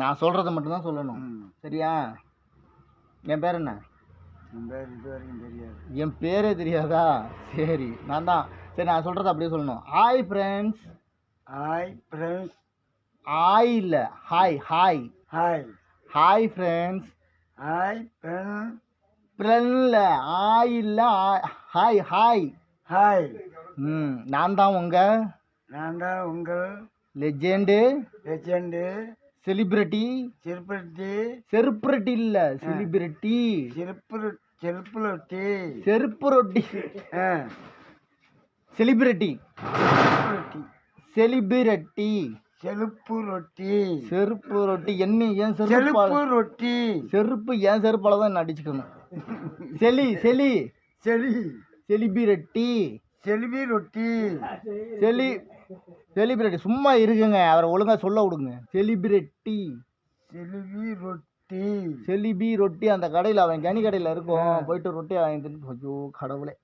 நான் சொல்கிறத மட்டும்தான் சொல்லணும். சரியா? என் பேர் என்ன? என் பேர் இது வரைக்கும் தெரியாது. என் பேரே தெரியாதா? சரி நான் தான். சரி நான் சொல்கிறத அப்படியே சொல்லணும். Hi friends hi friends hi இல்லை. Hi hi hi hi friends hi friend ஃப்ரெண்ட்ல hi இல்லை. ஹாய் ஹாய் ஹாய் ம் நான் தான் உங்கள் நான் தான் உங்கள் லெஜெண்டு லெஜெண்டு செலிபிரிட்டி. சிறுபட்டி செருப்பு இல்லை செலிபிரிட்டி. சிறப்பு செருப்பு ரொட்டி. செருப்பு ரொட்டி. செலிபிரிட்டி. ரொட்டி. செலிபிரிட்டி. செருப்பு ரொட்டி. செருப்பு ரொட்டி. என்ன ஏன் செருப்பு செருப்பு ரொட்டி. செருப்பு ஏன் செருப்பால தான் என்ன அடிச்சுக்கணும்? செலி செலி. செலி. செலிபிரிட்டி. செல்வி ரொட்டி. செலி செலிபிரிட்டி சும்மா இருக்குங்க அவரை ஒழுங்கா சொல்ல விடுங்க செலிபிரிட்டி. செல்வி ரொட்டி செலிபி ரொட்டி அந்த கடையில் அவன் கனி கடையில் இருக்கும். போயிட்டு ரொட்டி வாங்கி தின்னு ஐயோ கடவுளே.